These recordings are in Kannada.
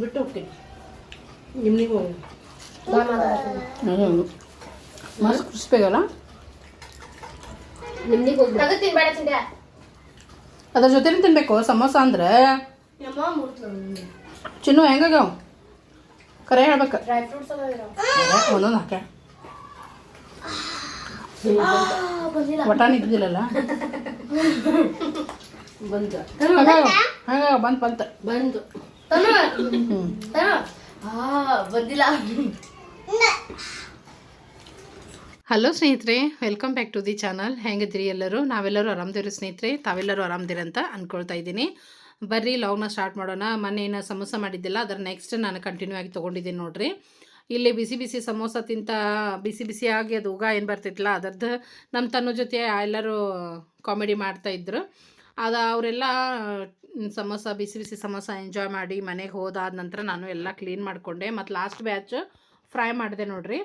ಬಿಟ್ಟು ಹೋಗ್ತೀನಿ. ಹೋಗಿ. ಮಸ್ತ್ ಹೋಗಿ ತಿನ್ಬೇಡ ಅದ್ರ ಜೊತೆ ತಿನ್ಬೇಕು ಸಮೋಸ ಅಂದ್ರೆ? ಚಿನ್ನು ಹೆಂಗಾಗ್ಯಾವ? ಕರೆ ಹೇಳ್ಬೇಕು. ಡ್ರೈ ಫ್ರೂಟ್ಸ್ ಅದಾವ ಇರೋ ಒಂದೊಂದು ಹಾಕ ಬಂದಿಲ್ಲ. ಬಟಾಣಿ ಇದ್ದಿಲ್ಲಲ್ಲ? ಬಂತು. ಹಂಗಾಗ ಬಂತ. ಬಂತು. ಹಲೋ ಸ್ನೇಹಿತರೆ welcome back to the channel ಹೆಂಗಿದ್ರಿ ಎಲ್ಲರೂ? ನಾವೆಲ್ಲರೂ ಆರಾಮದಿರಿ ಸ್ನೇಹಿತರೆ, ತಾವೆಲ್ಲರೂ ಆರಾಮದಿರಿ ಅಂತ ಅಂದ್ಕೊಳ್ತಾ ಇದ್ದೀನಿ. ಬರ್ರಿ ಲಾಗ್ನ ಸ್ಟಾರ್ಟ್ ಮಾಡೋಣ. ಮೊನ್ನೆ ಏನು ಸಮೋಸ ಮಾಡಿದ್ದಿಲ್ಲ, ಅದರ ನೆಕ್ಸ್ಟ್ ನಾನು ಕಂಟಿನ್ಯೂ ಆಗಿ ತೊಗೊಂಡಿದ್ದೀನಿ ನೋಡ್ರಿ. ಇಲ್ಲಿ ಬಿಸಿ ಬಿಸಿ ಸಮೋಸ ತಿಂತ, ಬಿಸಿ ಬಿಸಿಯಾಗಿ ಅದು ಉಗ ಏನು ಬರ್ತಿತ್ತಲ್ಲ ಅದರದ್ದು ನಮ್ಮ ತನ್ನ ಜೊತೆ ಎಲ್ಲರೂ ಕಾಮಿಡಿ ಮಾಡ್ತಾಯಿದ್ರು ಅದು ಅವರೆಲ್ಲ ಸಮೋಸ, ಬಿಸಿ ಬಿಸಿ ಸಮೋಸ ಎಂಜಾಯ್ ಮಾಡಿ ಮನೆಗೆ ಹೋದಾದ ನಂತರ ನಾನು ಎಲ್ಲ ಕ್ಲೀನ್ ಮಾಡಿಕೊಂಡೆ. ಮತ್ತು ಲಾಸ್ಟ್ ಬ್ಯಾಚ್ ಫ್ರೈ ಮಾಡಿದೆ ನೋಡ್ರಿ.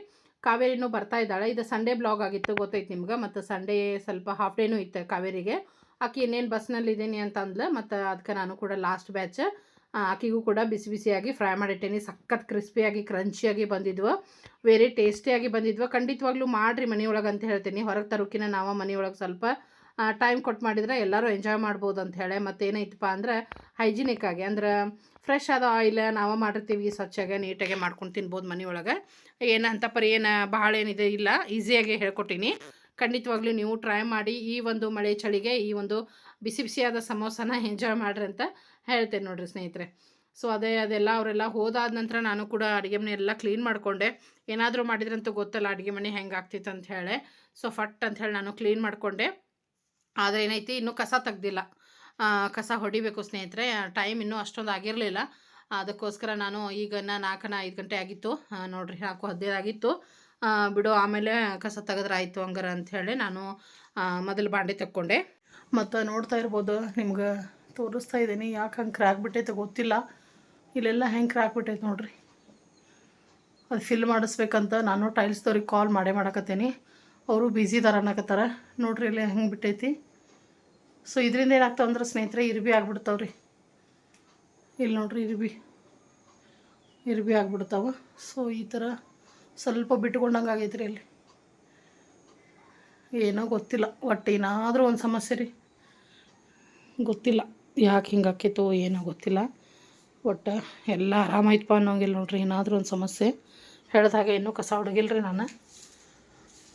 ಕಾವೇರಿನೂ ಬರ್ತಾ ಇದ್ದಾಳೆ. ಇದು ಸಂಡೇ ಬ್ಲಾಗ್ ಆಗಿತ್ತು, ಗೊತ್ತೈತೆ ನಿಮ್ಗೆ? ಮತ್ತು ಸಂಡೇ ಸ್ವಲ್ಪ ಹಾಫ್ ಡೇನೂ ಇತ್ತು ಕಾವೇರಿಗೆ. ಆಕೆ ಇನ್ನೇನು ಬಸ್ನಲ್ಲಿ ಇದ್ದೀನಿ ಅಂತ ಅಂದ್ಲೆ ಮತ್ತು ಅದಕ್ಕೆ ನಾನು ಕೂಡ ಲಾಸ್ಟ್ ಬ್ಯಾಚ್ ಆಕೆಗೂ ಕೂಡ ಬಿಸಿ ಬಿಸಿಯಾಗಿ ಫ್ರೈ ಮಾಡಿಟ್ಟೇನಿ. ಸಖತ್ ಕ್ರಿಸ್ಪಿಯಾಗಿ ಕ್ರಂಚಿಯಾಗಿ ಬಂದಿದ್ವು. ವೆರಿ ಟೇಸ್ಟಿಯಾಗಿ ಬಂದಿದ್ವು. ಖಂಡಿತವಾಗ್ಲೂ ಮಾಡಿರಿ ಮನೆಯೊಳಗೆ ಅಂತ ಹೇಳ್ತೀನಿ. ಹೊರಗೆ ತರೋಕಿನ ನಾವು ಮನೆಯೊಳಗೆ ಸ್ವಲ್ಪ ಟೈಮ್ ಕೊಟ್ಟು ಮಾಡಿದ್ರೆ ಎಲ್ಲರೂ ಎಂಜಾಯ್ ಮಾಡ್ಬೋದು ಅಂತ ಹೇಳಿ. ಮತ್ತು ಏನೈತಪ್ಪ ಅಂದ್ರೆ ಹೈಜಿನಿಕ್ ಆಗಿ, ಅಂದ್ರೆ ಫ್ರೆಶ್ ಆದ ಆಯಿಲ್ ನಾವು ಮಾಡಿರ್ತೀವಿ ಸ್ವಚ್ಛಾಗೆ ನೀಟಾಗೆ ಮಾಡ್ಕೊಂಡು ತಿನ್ಬೋದು ಮನೆಯೊಳಗೆ. ಏನು ಅಂತ ಪರಿ ಏನು ಭಾಳ ಏನಿದೆ ಇಲ್ಲ ಈಸಿಯಾಗಿ ಹೇಳ್ಕೊಟ್ಟಿನಿ. ಖಂಡಿತವಾಗ್ಲೂ ನೀವು ಟ್ರೈ ಮಾಡಿ, ಈ ಒಂದು ಮಳೆ ಚಳಿಗೆ, ಈ ಒಂದು ಬಿಸಿ ಬಿಸಿಯಾದ ಸಮೋಸನ ಎಂಜಾಯ್ ಮಾಡ್ರಿ ಅಂತ ಹೇಳ್ತೇನೆ ನೋಡಿರಿ ಸ್ನೇಹಿತರೆ. ಸೊ ಅದೇ, ಅದೆಲ್ಲ ಅವರೆಲ್ಲ ಹೋದಾದ ನಂತರ ನಾನು ಕೂಡ ಅಡುಗೆ ಮನೆ ಎಲ್ಲ ಕ್ಲೀನ್ ಮಾಡಿಕೊಂಡೆ. ಏನಾದರೂ ಮಾಡಿದ್ರಂತೂ ಗೊತ್ತಲ್ಲ, ಅಡುಗೆ ಮನೆ ಹೆಂಗೆ ಆಗ್ತಿತ್ತು ಅಂತ ಹೇಳಿ. ಸೊ ಫಟ್ ಅಂತ ಹೇಳಿ ನಾನು ಕ್ಲೀನ್ ಮಾಡಿಕೊಂಡೆ. ಆದರೆ ಏನೈತಿ, ಇನ್ನೂ ಕಸ ತೆಗ್ದಿಲ್ಲ. ಕಸ ಹೊಡಿಬೇಕು ಸ್ನೇಹಿತರೆ. ಟೈಮ್ ಇನ್ನೂ ಅಷ್ಟೊಂದು ಆಗಿರಲಿಲ್ಲ. ಅದಕ್ಕೋಸ್ಕರ ನಾನು ಈಗ ನಾಲ್ಕನ ಐದು ಗಂಟೆ ಆಗಿತ್ತು. ನೋಡ್ರಿ, ನಾಲ್ಕು ಹದಿನೈದು ಆಗಿತ್ತು. ಬಿಡು, ಆಮೇಲೆ ಕಸ ತೆಗೆದ್ರೆ ಆಯಿತು ಹಂಗಾರ ಅಂಥೇಳಿ ನಾನು ಮೊದಲು ಬಾಂಡೆ ತಕ್ಕೊಂಡೆ. ಮತ್ತು ನೋಡ್ತಾ ಇರ್ಬೋದು, ನಿಮ್ಗೆ ತೋರಿಸ್ತಾ ಇದ್ದೀನಿ. ಯಾಕೆ ಹಂಗೆ ಕ್ರ್ಯಾಕ್ ಬಿಟ್ಟೈತೆ ಗೊತ್ತಿಲ್ಲ. ಇಲ್ಲೆಲ್ಲ ಹೆಂಗೆ ಕ್ರ್ಯಾಕ್ ಬಿಟ್ಟೈತೆ ನೋಡ್ರಿ. ಅದು ಫಿಲ್ ಮಾಡಿಸ್ಬೇಕಂತ ನಾನು ಟೈಲ್ಸ್ದವ್ರಿಗೆ ಕಾಲ್ ಮಾಡೇ ಮಾಡಕತ್ತೀನಿ. ಅವರು ಬ್ಯುಸಿ ಇದಾರ ಅನ್ನಕತ್ತಾರ. ನೋಡ್ರಿ ಇಲ್ಲಿ ಹೆಂಗೆ ಬಿಟ್ಟೈತಿ. ಸೊ ಇದರಿಂದ ಏನಾಗ್ತಾವ ಅಂದ್ರೆ ಸ್ನೇಹಿತರೆ, ಇರ್ಬಿ ಆಗ್ಬಿಡ್ತಾವ್ರಿ. ಇಲ್ಲಿ ನೋಡ್ರಿ ಇರ್ಬಿ. ಇರ್ಬಿ ಆಗ್ಬಿಡ್ತಾವ. ಸೊ ಈ ಥರ ಸ್ವಲ್ಪ ಬಿಟ್ಕೊಂಡಂಗೆ ಆಗೈತೆ ರೀ ಅಲ್ಲಿ ಏನೋ ಗೊತ್ತಿಲ್ಲ. ಒಟ್ಟು ಏನಾದರೂ ಒಂದು ಸಮಸ್ಯೆ ರೀ. ಗೊತ್ತಿಲ್ಲ. ಯಾಕೆ ಹಿಂಗೆ ಆಕೈತೋ ಏನೋ ಗೊತ್ತಿಲ್ಲ. ಒಟ್ಟು ಎಲ್ಲ ಆರಾಮಾಯ್ತಪ್ಪ ಅನ್ನೋಂಗಿಲ್ಲ ನೋಡ್ರಿ. ಏನಾದರೂ ಒಂದು ಸಮಸ್ಯೆ. ಹೇಳಿದಾಗ ಇನ್ನೂ ಕಸ ಹೊಡಗಿಲ್ಲ ರೀ ನಾನು.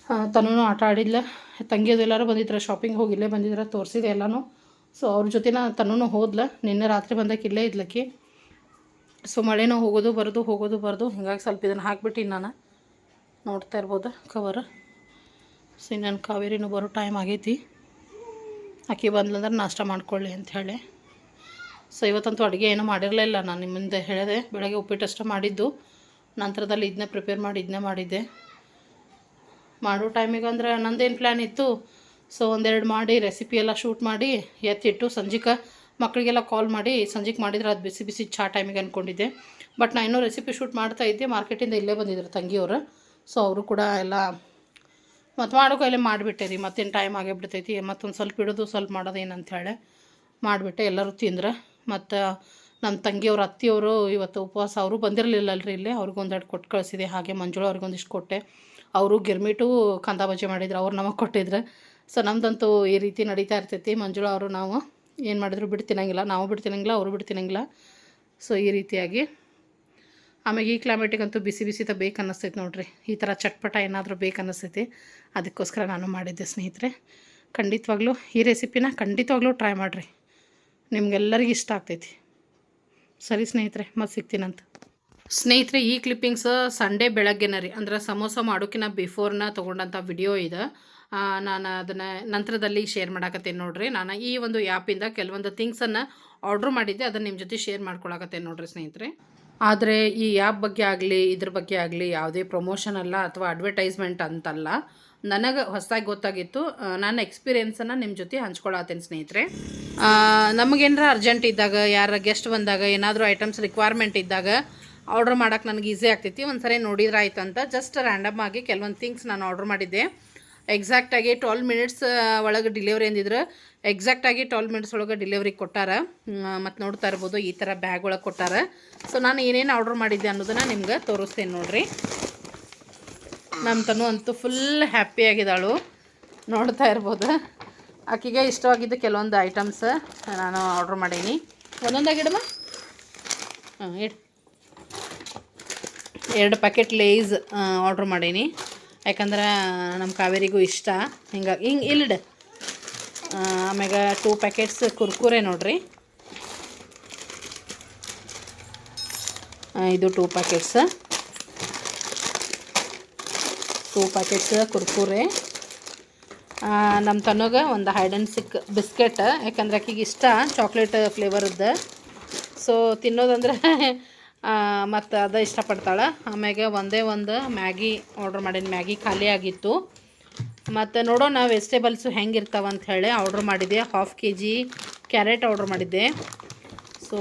ತನೂ ಆಟ ಆಡಿದ್ಲ. ತಂಗಿಯದು ಎಲ್ಲರೂ ಬಂದಿದ್ರು ಶಾಪಿಂಗ್ ಹೋಗಿ ಇಲ್ಲೇ ಬಂದಿದ್ರೆ, ತೋರಿಸಿದೆ ಎಲ್ಲನೂ. ಸೊ ಅವ್ರ ಜೊತೆನ ತನೂ ಹೋದ್ಲ. ನಿನ್ನೆ ರಾತ್ರಿ ಬಂದಕ್ಕೆ ಇಲ್ಲೇ ಇದ್ಲಕ್ಕಿ. ಸೊ ಮಳೆನೂ ಹೋಗೋದು ಬರೋದು ಹೋಗೋದು ಬರೋದು. ಹಿಂಗಾಗಿ ಸ್ವಲ್ಪ ಇದನ್ನು ಹಾಕ್ಬಿಟ್ಟಿನಿ ನಾನು ನೋಡ್ತಾ ಇರ್ಬೋದು ಕವರ್ ಸೊ ನನ್ನ ಕಾವೇರಿನೂ ಬರೋ ಟೈಮ್ ಆಗೈತಿ. ಆಕೆ ಬಂದ್ಲಂದ್ರೆ ನಾಷ್ಟ ಮಾಡ್ಕೊಳ್ಳಿ ಅಂತ ಹೇಳಿ. ಸೊ ಇವತ್ತಂತೂ ಅಡುಗೆ ಏನೂ ಮಾಡಿರಲಿಲ್ಲ ನಾನು ನಿಮ್ಮಿಂದ ಹೇಳಿದೆ, ಬೆಳಗ್ಗೆ ಉಪ್ಪಿಟ್ಟಷ್ಟು ಮಾಡಿದ್ದು. ನಂತರದಲ್ಲಿ ಇದನ್ನೇ ಪ್ರಿಪೇರ್ ಮಾಡಿ, ಇದನ್ನೇ ಮಾಡಿದ್ದೆ. ಮಾಡೋ ಟೈಮಿಗೆ ಅಂದ್ರೆ ನಂದೇನು ಪ್ಲ್ಯಾನ್ ಇತ್ತು? ಸೊ ಒಂದೆರಡು ಮಾಡಿ ರೆಸಿಪಿ ಎಲ್ಲ ಶೂಟ್ ಮಾಡಿ ಎತ್ತಿಟ್ಟು ಸಂಜಿಕ ಮಕ್ಕಳಿಗೆಲ್ಲ ಕಾಲ್ ಮಾಡಿ ಸಂಜೆಗೆ ಮಾಡಿದ್ರೆ ಅದು ಬಿಸಿ ಬಿಸಿ ಚಾ ಟೈಮಿಗೆ ಅಂದ್ಕೊಂಡಿದ್ದೆ ಬಟ್ ನಾನು ಇನ್ನೂ ರೆಸಿಪಿ ಶೂಟ್ ಮಾಡ್ತಾ ಇದ್ದೆ ಮಾರ್ಕೆಟಿಂದ ಇಲ್ಲೇ ಬಂದಿದ್ರು ತಂಗಿಯವರು. ಸೊ ಅವರು ಕೂಡ ಎಲ್ಲ ಮತ್ತು ಮಾಡೋ ಕೈಲೇ ಮಾಡಿಬಿಟ್ಟೆ ರೀ, ಮತ್ತೇನು ಟೈಮ್ ಆಗೇ ಬಿಡ್ತೈತಿ ಮತ್ತೊಂದು ಸ್ವಲ್ಪ ಇಡೋದು ಸ್ವಲ್ಪ ಮಾಡೋದು ಏನಂತ ಹೇಳಿ ಮಾಡಿಬಿಟ್ಟೆ. ಎಲ್ಲರೂ ತಿಂದ್ರೆ. ಮತ್ತು ನಮ್ಮ ತಂಗಿಯವ್ರ ಅತ್ತಿಯವರು ಇವತ್ತು ಉಪವಾಸ, ಅವರು ಬಂದಿರಲಿಲ್ಲ ಇಲ್ಲಿ ಇಲ್ಲೇ ಅವ್ರಿಗೊಂದೆರಡು ಕೊಟ್ಟು ಕಳಿಸಿದೆ, ಹಾಗೆ ಮಂಜುಳ ಅವ್ರಿಗೊಂದಿಷ್ಟು ಕೊಟ್ಟೆ. ಅವರು ಗಿರ್ಮಿಟು ಕಂದ ಮಾಡಿದ್ರು, ಅವ್ರು ನಮಗೆ ಕೊಟ್ಟಿದ್ರು. ಸೊ ನಮ್ದಂತೂ ಈ ರೀತಿ ನಡೀತಾ ಇರ್ತೈತಿ. ಮಂಜುಳ ಅವರು ನಾವು ಏನು ಮಾಡಿದ್ರು ಬಿಟ್ಟು ತಿನ್ನಂಗಿಲ್ಲ, ನಾವು ಬಿಟ್ಟು ತಿನ್ನಂಗಿಲ್ಲ, ಅವರು ಬಿಟ್ಟು ತಿನ್ನಂಗಿಲ್ಲ. ಸೊ ಈ ರೀತಿಯಾಗಿ. ಆಮೇಲೆ ಈ ಕ್ಲೈಮೇಟಿಗಂತೂ ಬಿಸಿ ಬಿಸಿದ ಬೇಕು ಅನ್ನಿಸ್ತೈತೆ ನೋಡ್ರಿ. ಈ ಥರ ಚಟ್ಪಟ ಏನಾದರೂ ಬೇಕು ಅನ್ನಿಸ್ತೈತಿ. ಅದಕ್ಕೋಸ್ಕರ ನಾನು ಮಾಡಿದ್ದೆ ಸ್ನೇಹಿತರೆ. ಖಂಡಿತವಾಗ್ಲೂ ಈ ರೆಸಿಪಿನ ಖಂಡಿತವಾಗ್ಲೂ ಟ್ರೈ ಮಾಡಿರಿ. ನಿಮ್ಗೆಲ್ಲರಿಗೂ ಇಷ್ಟ ಆಗ್ತೈತಿ. ಸರಿ ಸ್ನೇಹಿತರೆ, ಮತ್ತೆ ಸಿಗ್ತೀನಂತ. ಸ್ನೇಹಿತರೆ, ಈ ಕ್ಲಿಪ್ಪಿಂಗ್ಸ್ ಸಂಡೇ ಬೆಳಗ್ಗೆನ ರೀ. ಅಂದ್ರೆ ಸಮೋಸ ಮಾಡೋಕಿನ ಬಿಫೋರ್ನ ತೊಗೊಂಡಂಥ ವಿಡಿಯೋ ಇದೆ. ನಾನು ಅದನ್ನು ನಂತರದಲ್ಲಿ ಶೇರ್ ಮಾಡಾಕತ್ತೇನೆ ನೋಡ್ರಿ. ನಾನು ಈ ಒಂದು ಆ್ಯಪಿಂದ ಕೆಲವೊಂದು ಥಿಂಗ್ಸನ್ನು ಆರ್ಡ್ರ್ ಮಾಡಿದ್ದೆ. ಅದನ್ನು ನಿಮ್ಮ ಜೊತೆ ಶೇರ್ ಮಾಡ್ಕೊಳಕತ್ತೇನೆ ನೋಡ್ರಿ ಸ್ನೇಹಿತರೆ. ಆದರೆ ಈ ಆ್ಯಪ್ ಬಗ್ಗೆ ಆಗಲಿ, ಇದ್ರ ಬಗ್ಗೆ ಆಗಲಿ ಯಾವುದೇ ಪ್ರಮೋಷನ್ ಅಲ್ಲ ಅಥವಾ ಅಡ್ವರ್ಟೈಸ್ಮೆಂಟ್ ಅಂತಲ್ಲ, ನನಗೆ ಹೊಸದಾಗಿ ಗೊತ್ತಾಗಿತ್ತು. ನನ್ನ ಎಕ್ಸ್ಪೀರಿಯೆನ್ಸನ್ನು ನಿಮ್ಮ ಜೊತೆ ಹಂಚ್ಕೊಳತ್ತೇನೆ ಸ್ನೇಹಿತರೆ. ನಮಗೇನಾರ ಅರ್ಜೆಂಟ್ ಇದ್ದಾಗ, ಯಾರ ಗೆಸ್ಟ್ ಬಂದಾಗ, ಏನಾದರೂ ಐಟಮ್ಸ್ ರಿಕ್ವೈರ್ಮೆಂಟ್ ಇದ್ದಾಗ ಆರ್ಡ್ರ್ ಮಾಡೋಕ್ಕೆ ನನಗೆ ಈಸಿ ಆಗ್ತೈತಿ. ಒಂದು ಸರಿ ನೋಡಿದ್ರೆ ಆಯ್ತು ಅಂತ ಜಸ್ಟ್ ರ್ಯಾಂಡಮ್ ಆಗಿ ಕೆಲವೊಂದು ಥಿಂಗ್ಸ್ ನಾನು ಆರ್ಡ್ರ್ ಮಾಡಿದ್ದೆ. ಎಕ್ಸಾಕ್ಟಾಗಿ ಟ್ವೆಲ್ ಮಿನಿಟ್ಸ್ ಒಳಗೆ ಡಿಲಿವರಿ ಅಂದಿದ್ರು. ಎಕ್ಸಾಕ್ಟಾಗಿ ಟ್ವೆಲ್ ಮಿನಿಟ್ಸ್ ಒಳಗೆ ಡಿಲಿವರಿ ಕೊಟ್ಟಾರ. ಮತ್ತು ನೋಡ್ತಾ ಇರ್ಬೋದು, ಈ ಥರ ಬ್ಯಾಗ್ ಒಳಗೆ ಕೊಟ್ಟಾರ. ಸೊ ನಾನು ಏನೇನು ಆರ್ಡ್ರ್ ಮಾಡಿದ್ದೆ ಅನ್ನೋದನ್ನು ನಿಮ್ಗೆ ತೋರಿಸ್ತೇನೆ ನೋಡಿರಿ. ನಮ್ಮ ತನು ಅಂತೂ ಫುಲ್ ಹ್ಯಾಪಿ ಆಗಿದ್ದಾಳು. ನೋಡ್ತಾ ಇರ್ಬೋದು. ಆಕೆಗೆ ಇಷ್ಟವಾಗಿದ್ದು ಕೆಲವೊಂದು ಐಟಮ್ಸ್ ನಾನು ಆರ್ಡ್ರ್ ಮಾಡೀನಿ. ಒಂದೊಂದಾಗಿಡಮ್ಮ ಹಾಂ ಇಡ್. ಎರಡು ಪ್ಯಾಕೆಟ್ ಲೇಸ್ ಆರ್ಡ್ರ್ ಮಾಡೀನಿ. ಯಾಕಂದ್ರೆ ನಮ್ಮ ಕಾವೇರಿಗೂ ಇಷ್ಟ. ಹಿಂಗೆ ಹಿಂಗೆ ಇಲ್ಲಿಡ ಆಮ್ಯಾಗ ಟೂ ಪ್ಯಾಕೆಟ್ಸ್ ಕುರ್ಕುರೆ ನೋಡ್ರಿ. ಇದು two packets two packets Kurkure. ನಮ್ಮ ತನಗೆ ಒಂದು ಹೈಡ್ ಆ್ಯಂಡ್ ಸಿಕ್ ಬಿಸ್ಕೆಟ್ ಯಾಕಂದ್ರೆ ಆಕಿಗೆ ಇಷ್ಟ ಚಾಕ್ಲೇಟ್ ಫ್ಲೇವರದ್ದು ಸೊ ತಿನ್ನೋದಂದ್ರೆ ಮತ್ತು ಅದ ಇಷ್ಟಪಡ್ತಾಳೆ. ಆಮ್ಯಾಗೆ ಒಂದೇ ಒಂದು ಮ್ಯಾಗಿ ಆರ್ಡ್ರ್ ಮಾಡಿದ ಮ್ಯಾಗಿ ಖಾಲಿ ಆಗಿತ್ತು. ಮತ್ತು ನೋಡೋಣ ವೆಜಿಟೇಬಲ್ಸು ಹೆಂಗಿರ್ತಾವ ಅಂತ ಹೇಳಿ ಆರ್ಡ್ರ್ ಮಾಡಿದ್ದೆ half K G carrot order ಮಾಡಿದ್ದೆ. ಸೊ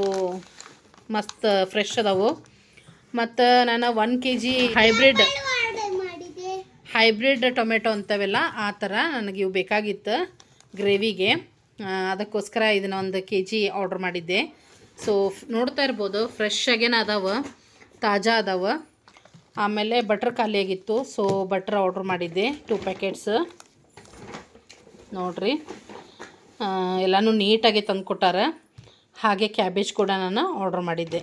ಮಸ್ತ್ ಫ್ರೆಶ್ ಅದಾವು. ಮತ್ತು ನಾನು one K G hybrid hybrid tomato ಅಂತವೆಲ್ಲ ಆ ಥರ ನನಗೆ ಇವು ಬೇಕಾಗಿತ್ತು ಗ್ರೇವಿಗೆ. ಅದಕ್ಕೋಸ್ಕರ ಇದನ್ನ ಒಂದು ಕೆ ಜಿ ಆರ್ಡ್ರ್ ಮಾಡಿದ್ದೆ. ಸೊ ನೋಡ್ತಾ ಇರ್ಬೋದು ಫ್ರೆಶ್ ಆಗೇನ ಅದಾವ, ತಾಜಾ ಅದಾವ. ಆಮೇಲೆ ಬಟ್ರ್ ಖಾಲಿ ಆಗಿತ್ತು ಸೊ ಬಟ್ರ್ ಆರ್ಡ್ರ್ ಮಾಡಿದ್ದೆ ಟೂ ಪ್ಯಾಕೆಟ್ಸ್ ನೋಡ್ರಿ. ಎಲ್ಲನೂ ನೀಟಾಗಿ ತಂದು ಕೊಟ್ಟಾರ ಹಾಗೆ ಕ್ಯಾಬೇಜ್ ಕೂಡ ನಾನು ಆರ್ಡ್ರ್ ಮಾಡಿದ್ದೆ.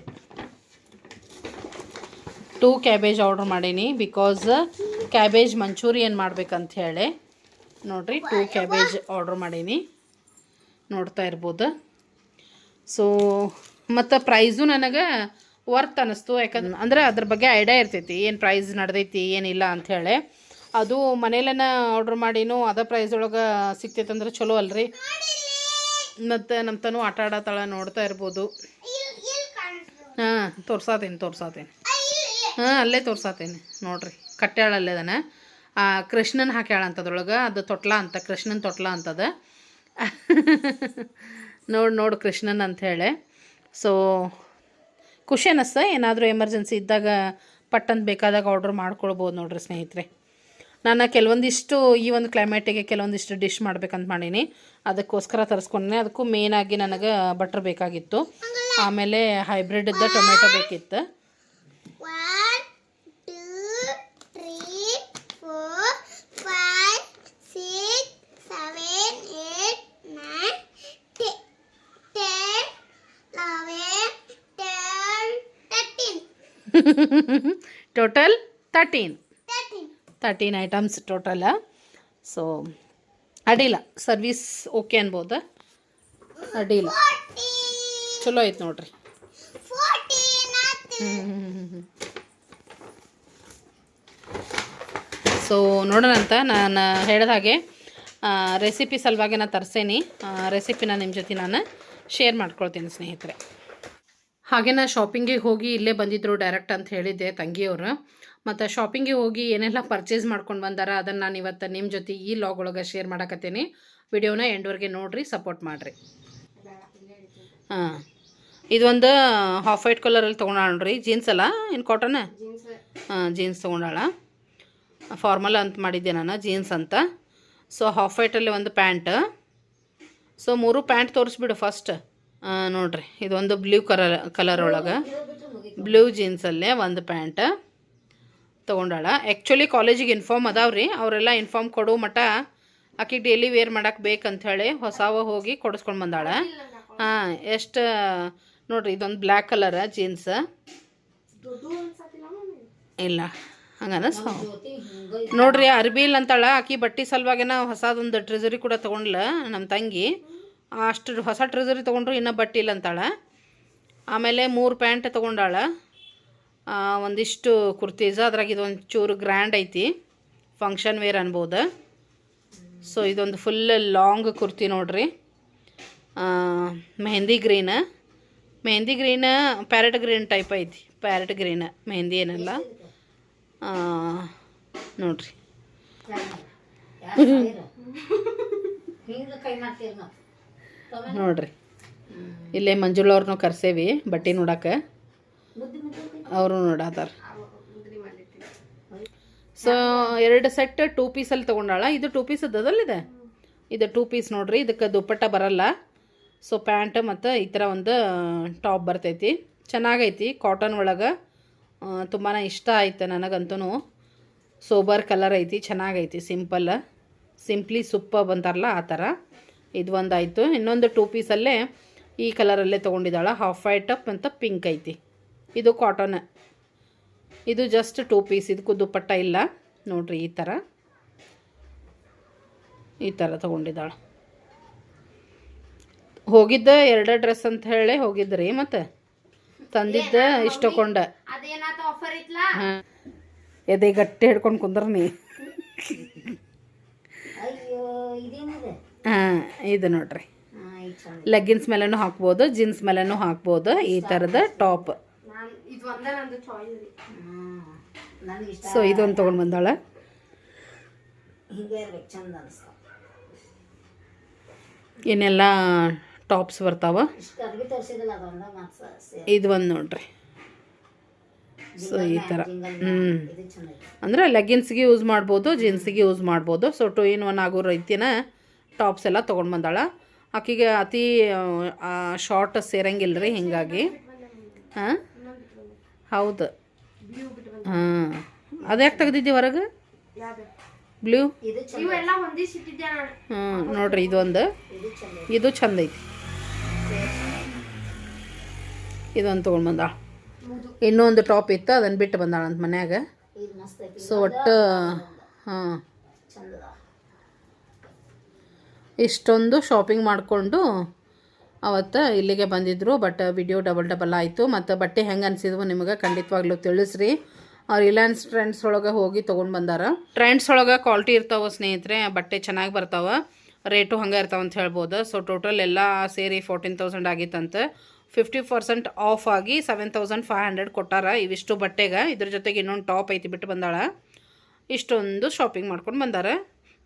ಟೂ ಕ್ಯಾಬೇಜ್ ಆರ್ಡ್ರ್ ಮಾಡೀನಿ ಬಿಕಾಸ್ ಕ್ಯಾಬೇಜ್ ಮಂಚೂರಿಯನ್ ಮಾಡ್ಬೇಕಂತ ಹೇಳಿ. ನೋಡ್ರಿ ಟೂ ಕ್ಯಾಬೇಜ್ ಆರ್ಡ್ರ್ ಮಾಡೀನಿ. ನೋಡ್ತಾ ಇರ್ಬೋದು. ಸೊ ಮತ್ತು ಪ್ರೈಸು ನನಗೆ ವರ್ತ್ ಅನ್ನಿಸ್ತು ಯಾಕಂದ್ರೆ ಅಂದ್ರೆ ಅದ್ರ ಬಗ್ಗೆ ಐಡಿಯಾ ಇರ್ತೈತಿ. ಏನು ಪ್ರೈಸ್ ನಡೆದೈತಿ ಏನಿಲ್ಲ ಅಂಥೇಳಿ ಅದು ಮನೇಲೇನ ಆರ್ಡ್ರ್ ಮಾಡಿನೂ ಅದ ಪ್ರೈಸ್ ಒಳಗೆ ಸಿಕ್ತೈತೆ ಅಂದ್ರೆ ಚಲೋ ಅಲ್ರಿ. ಮತ್ತು ನಮ್ಮ ತನು ಆಟ ಆಡತ್ತಾಳ ನೋಡ್ತಾ ಇರ್ಬೋದು. ಹಾಂ, ತೋರ್ಸಾತೇನೆ ತೋರ್ಸಾತೇನೆ. ಹಾಂ, ಅಲ್ಲೇ ತೋರ್ಸಾತೇನೆ. ನೋಡ್ರಿ ಕಟ್ಟಾಳಲ್ಲೇ ಅದನ್ನ ಕೃಷ್ಣನ್ ಹಾಕ್ಯಾಳ ಅಂತದ್ರೊಳಗೆ, ಅದು ತೊಟ್ಲ ಅಂತ, ಕೃಷ್ಣನ್ ತೊಟ್ಲ ಅಂತದ. ನೋಡಿ, ನೋಡು ಕೃಷ್ಣನ್ ಅಂಥೇಳಿ ಸೊ ಖುಷಿ ಅನ್ನಿಸ್ತಾ ಏನಾದರೂ ಎಮರ್ಜೆನ್ಸಿ ಇದ್ದಾಗ ಪಟ್ಟಂತ ಬೇಕಾದಾಗ ಆರ್ಡ್ರ್ ಮಾಡ್ಕೊಳ್ಬೋದು ನೋಡ್ರಿ ಸ್ನೇಹಿತರೆ. ನಾನು ಕೆಲವೊಂದಿಷ್ಟು ಈ ಒಂದು ಕ್ಲೈಮೇಟಿಗೆ ಕೆಲವೊಂದಿಷ್ಟು ಡಿಶ್ ಮಾಡ್ಬೇಕಂತ ಮಾಡೀನಿ. ಅದಕ್ಕೋಸ್ಕರ ತರಿಸ್ಕೊಂಡೆ ಅದಕ್ಕೂ ಮೇಯ್ನಾಗಿ ನನಗೆ ಬಟ್ರ್ ಬೇಕಾಗಿತ್ತು. ಆಮೇಲೆ ಹೈಬ್ರಿಡ್ದ ಟೊಮೆಟೊ ಬೇಕಿತ್ತು. Total thirteen. ತರ್ಟೀನ್ ಐಟಮ್ಸ್ ಟೋಟಲ ಸೊ ಅಡ್ಡಿಲ್ಲ ಸರ್ವಿಸ್ ಓಕೆ ಅನ್ಬೋದು? ಅಡ್ಡಿಲ್ಲ ಚಲೋ ಐತೆ ನೋಡ್ರಿ. ಸೊ ನೋಡೋಣ ಅಂತ ನಾನು ಹೇಳಿದ ಹಾಗೆ ರೆಸಿಪಿ ಸಲುವಾಗಿ ನಾನು ತರ್ಸೇನಿ. ರೆಸಿಪಿನ ನಿಮ್ಮ ಜೊತೆ ನಾನು ಶೇರ್ ಮಾಡ್ಕೊಳ್ತೀನಿ ಸ್ನೇಹಿತರೆ. ಹಾಗೆ ನಾ ಶಾಪಿಂಗಿಗೆ ಹೋಗಿ ಇಲ್ಲೇ ಬಂದಿದ್ದರು ಡೈರೆಕ್ಟ್ ಅಂತ ಹೇಳಿದ್ದೆ ತಂಗಿಯವರು. ಮತ್ತು ಶಾಪಿಂಗಿಗೆ ಹೋಗಿ ಏನೆಲ್ಲ ಪರ್ಚೇಸ್ ಮಾಡ್ಕೊಂಡು ಬಂದಾರ ಅದನ್ನು ನಾನು ಇವತ್ತು ನಿಮ್ಮ ಜೊತೆ ಈ ಲಾಗ್ ಒಳಗೆ ಶೇರ್ ಮಾಡಕತ್ತೀನಿ. ವಿಡಿಯೋನ ಎಂಡ್ವರೆಗೆ ನೋಡಿರಿ ಸಪೋರ್ಟ್ ಮಾಡಿರಿ. ಹಾಂ. ಇದೊಂದು ಹಾಫ್ ವೈಟ್ ಕಲರಲ್ಲಿ ತೊಗೊಂಡಾಳ ನೋಡ್ರಿ. ಜೀನ್ಸ್ ಅಲ್ಲ? ಏನು ಕಾಟನ್ ಹಾಂ ಜೀನ್ಸ್ ತೊಗೊಂಡಾಳ ಫಾರ್ಮಲ್ ಅಂತ ಮಾಡಿದ್ದೆ ನಾನು ಜೀನ್ಸ್ ಅಂತ. ಸೊ ಹಾಫ್ ವೈಟಲ್ಲಿ ಒಂದು ಪ್ಯಾಂಟ್ ಸೊ ಮೂರು ಪ್ಯಾಂಟ್ ತೋರಿಸ್ಬಿಡು ಫಸ್ಟ್ ನೋಡ್ರಿ, ಇದೊಂದು ಬ್ಲೂ ಕಲರ್ ಕಲರ್ ಒಳಗೆ. ಬ್ಲೂ ಜೀನ್ಸಲ್ಲೇ ಒಂದು ಪ್ಯಾಂಟ್ ತೊಗೊಂಡಾಳ. ಆ್ಯಕ್ಚುಲಿ ಕಾಲೇಜಿಗೆ ಇನ್ಫಾರ್ಮ್ ಅದಾವ್ರಿ. ಅವರೆಲ್ಲ ಇನ್ಫಾರ್ಮ್ ಕೊಡೋ ಮಟ್ಟ ಆಕೆ ಡೈಲಿ ವೇರ್ ಮಾಡಕ್ಕೆ ಬೇಕಂಥೇಳಿ ಹೊಸವ ಹೋಗಿ ಕೊಡಿಸ್ಕೊಂಡು ಬಂದಾಳ. ಹಾಂ, ಎಷ್ಟು, ನೋಡ್ರಿ, ಇದೊಂದು ಬ್ಲ್ಯಾಕ್ ಕಲರ್ ಜೀನ್ಸ್ ಇಲ್ಲ ಹಂಗನ ನೋಡ್ರಿ ಅರ್ಬಿ ಇಲ್ಲ ಅಂತಾಳ. ಆಕಿ ಬಟ್ಟೆ ಸಲುವಾಗೇನ ಹೊಸದೊಂದು ಟ್ರೆಜರಿ ಕೂಡ ತೊಗೊಂಡ್ಲ ನಮ್ಮ ತಂಗಿ. ಅಷ್ಟು ಹೊಸ ಟ್ರೆಸರಿ ತೊಗೊಂಡ್ರು ಇನ್ನೂ ಬಟ್ಟೆ ಇಲ್ಲ ಅಂತಾಳೆ. ಆಮೇಲೆ ಮೂರು ಪ್ಯಾಂಟ್ ತೊಗೊಂಡಾಳ. ಒಂದಿಷ್ಟು ಕುರ್ತೀಸ್, ಅದ್ರಾಗ ಇದೊಂದು ಚೂರು ಗ್ರ್ಯಾಂಡ್ ಐತಿ. ಫಂಕ್ಷನ್ ವೇರ್ ಅನ್ಬೋದು. ಸೊ ಇದೊಂದು ಫುಲ್ ಲಾಂಗ್ ಕುರ್ತಿ ನೋಡ್ರಿ. Mehndi green mehndi green parrot green type ಐತಿ. ಪ್ಯಾರೆಟ್ ಗ್ರೀನ್ ಮೆಹಂದಿ ಏನಲ್ಲ. ನೋಡ್ರಿ. ನೋಡ್ರಿ. ಇಲ್ಲೇ ಮಂಜುಳವ್ರನ್ನೂ ಕರ್ಸೇವಿ ಬಟ್ಟೆ ನೋಡಕ್ಕೆ ಅವರು ನೋಡತ್ತಾರ ಸೊ ಎರಡು ಸೆಟ್ ಟೂ ಪೀಸಲ್ಲಿ ತೊಗೊಂಡಾಳ. ಇದು ಟೂ ಪೀಸ್ ಅದಲ್ಲಿದೆ ಇದು? ಟೂ ಪೀಸ್ ನೋಡ್ರಿ ಇದಕ್ಕೆ ದುಪ್ಪಟ್ಟ ಬರಲ್ಲ. ಸೊ ಪ್ಯಾಂಟ್ ಮತ್ತು ಈ ಥರ ಒಂದು ಟಾಪ್ ಬರ್ತೈತಿ. ಚೆನ್ನಾಗೈತಿ ಕಾಟನ್ ಒಳಗೆ. ತುಂಬಾ ಇಷ್ಟ ಆಯ್ತು ನನಗಂತೂ ಸೋಬರ್ ಕಲರ್ ಐತಿ ಚೆನ್ನಾಗೈತಿ ಸಿಂಪಲ್ ಸಿಂಪ್ಲಿ ಸುಪ್ಪ ಬಂತಾರಲ್ಲ ಆ ಥರ ಇದು ಒಂದು ಆಯಿತು ಇನ್ನೊಂದು ಟೂ ಪೀಸಲ್ಲೇ ಈ ಕಲರಲ್ಲೇ ತೊಗೊಂಡಿದ್ದಾಳೆ. ಹಾಫ್ ವೈಟ್ ಅಂತ ಪಿಂಕ್ ಐತಿ. ಇದು ಕಾಟನ್ ಇದು ಜಸ್ಟ್ ಟೂ ಪೀಸ್ ಇದಕ್ಕೂ ದುಪ್ಪಟ್ಟ ಇಲ್ಲ. ನೋಡ್ರಿ ಈ ಥರ ಈ ಥರ ತೊಗೊಂಡಿದ್ದಾಳೆ. ಹೋಗಿದ್ದ ಎರಡು ಡ್ರೆಸ್ ಅಂತ ಹೇಳಿ ಹೋಗಿದ್ರಿ ಮತ್ತೆ? ತಂದಿದ್ದ ಇಷ್ಟಕೊಂಡ. ಹಾಂ. ಎದೆ ಗಟ್ಟಿ ಹಿಡ್ಕೊಂಡು ಕುಂದ್ರ ನೀ ಅಯ್ಯೋ ಇದೇನಿದೆ? ಹಾಂ ಇದು ನೋಡ್ರಿ. ಲೆಗ್ಗಿನ್ಸ್ ಮೇಲೂ ಹಾಕ್ಬೋದು ಜೀನ್ಸ್ ಮೇಲೂ ಹಾಕ್ಬೋದು ಈ ಥರದ ಟಾಪ್ ಸೊ ಇದೊಂದು ತೊಗೊಂಡು ಬಂದಾಳ. ಇನ್ನೆಲ್ಲ ಟಾಪ್ಸ್ ಬರ್ತಾವ? ಇದು ಒಂದು ನೋಡ್ರಿ. ಸೊ ಈ ಥರ ಹ್ಞೂ ಅಂದರೆ ಲೆಗ್ಗಿನ್ಸ್ಗೆ ಯೂಸ್ ಮಾಡ್ಬೋದು ಜೀನ್ಸ್ಗೆ ಯೂಸ್ ಮಾಡ್ಬೋದು. ಸೊ ಟು ಇನ್ ಒನ್ ಆಗೋ ರೀತಿನ ಟಾಪ್ಸ್ ಎಲ್ಲ ತೊಗೊಂಡು ಬಂದಾಳ. ಆಕಿಗೆ ಅತಿ ಶಾರ್ಟ್ ಸೇರಂಗಿಲ್ಲ ರೀ ಹಿಂಗಾಗಿ. ಹಾಂ ಹೌದು. ಹಾಂ. ಅದ್ಯಾಕೆ ತೆಗ್ದಿದ್ದೀವಿ ಹೊರಗೆ? ಬ್ಲೂ? ಹ್ಞೂ ನೋಡ್ರಿ ಇದೊಂದು. ಇದು ಚಂದ ಐತೆ. ಇದೊಂದು ತೊಗೊಂಡು ಬಂದಾಳ. ಇನ್ನೊಂದು ಟಾಪ್ ಇತ್ತು ಅದನ್ನು ಬಿಟ್ಟು ಬಂದಾಳಂತ ಮನ್ಯಾಗ. ಸೊ ಒಟ್ಟು ಹಾಂ. ಇಷ್ಟೊಂದು ಶಾಪಿಂಗ್ ಮಾಡಿಕೊಂಡು ಅವತ್ತು ಇಲ್ಲಿಗೆ ಬಂದಿದ್ದರು ಬಟ್ ವಿಡಿಯೋ ಡಬಲ್ ಡಬಲ್ ಆಯಿತು. ಮತ್ತು ಬಟ್ಟೆ ಹೆಂಗೆ ಅನಿಸಿದ್ವು ನಿಮಗೆ ಖಂಡಿತವಾಗ್ಲೂ ತಿಳಿಸ್ರಿ. ಅವ್ರು ರಿಲಯನ್ಸ್ ಟ್ರೆಂಡ್ಸ್ ಒಳಗೆ ಹೋಗಿ ತೊಗೊಂಡು ಬಂದಾರ. ಟ್ರೆಂಡ್ಸ್ ಒಳಗೆ ಕ್ವಾಲಿಟಿ ಇರ್ತಾವೆ ಸ್ನೇಹಿತರೆ, ಬಟ್ಟೆ ಚೆನ್ನಾಗಿ ಬರ್ತಾವೆ. ರೇಟು ಹಂಗೆ ಇರ್ತಾವೆ ಅಂತ ಹೇಳ್ಬೋದು. ಸೊ ಟೋಟಲ್ ಎಲ್ಲ ಸೇರಿ ಫೋರ್ಟೀನ್ ತೌಸಂಡ್ ಆಗಿತ್ತಂತೆ. ಫಿಫ್ಟಿ ಪರ್ಸೆಂಟ್ ಆಫ್ ಆಗಿ ಸೆವೆನ್ ತೌಸಂಡ್ ಫೈವ್ ಹಂಡ್ರೆಡ್ ಕೊಟ್ಟಾರ ಇವಿಷ್ಟು ಬಟ್ಟೆಗೆ. ಇದ್ರ ಜೊತೆಗೆ ಇನ್ನೊಂದು ಟಾಪ್ ಐತಿ ಬಿಟ್ಟು ಬಂದಾಳ. ಇಷ್ಟೊಂದು ಶಾಪಿಂಗ್ ಮಾಡ್ಕೊಂಡು ಬಂದಾರ.